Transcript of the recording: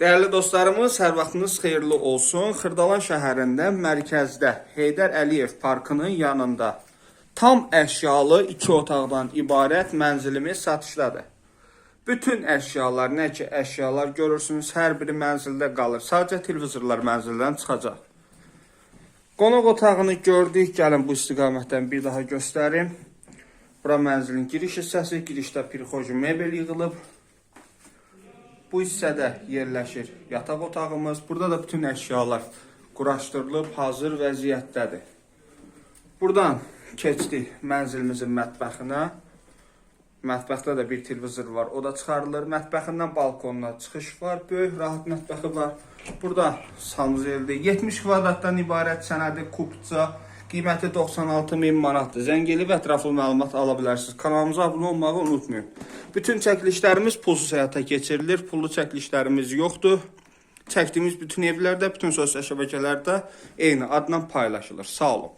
Değerli dostlarımız, hər vaxtınız xeyirli olsun. Xırdalan şəhərində mərkəzdə Heydər Əliyev parkının yanında tam əşyalı iki otaqdan ibarət mənzilimiz satışdadır. Bütün əşyalar, nə ki əşyalar görürsünüz, hər biri mənzildə qalır. Sadəcə televizorlar mənzildən çıxacaq. Qonaq otağını gördük. Gəlin bu istiqamətdən bir daha göstərim. Bura mənzilin giriş hissəsi. Girişdə pirxoji mebel yığılıb. Bu hissədə yerləşir yataq otağımız. Burada da bütün əşyalar quraşdırılıb, hazır vəziyyətdədir. Buradan keçdik mənzilimizin mətbəxinə. Mətbəxdə də bir televizor var, o da çıxarılır. Mətbəxindən balkonuna çıxış var, böyük rahat mətbəxi var. Burada sanuzeldir. 70 kvadratdan ibarət sənədi kubca. Qiyməti 96 min manatdır. Zəng edib ətraflı məlumat ala bilərsiniz. Kanalımıza abunə olmağı unutmayın. Bütün çəkilişlərimiz pulsuz həyata keçirilir. Pullu çəkilişlərimiz yoxdur. Çəkdiyimiz bütün evlərdə, bütün sosial şəbəkələrdə eyni adla paylaşılır. Sağ olun.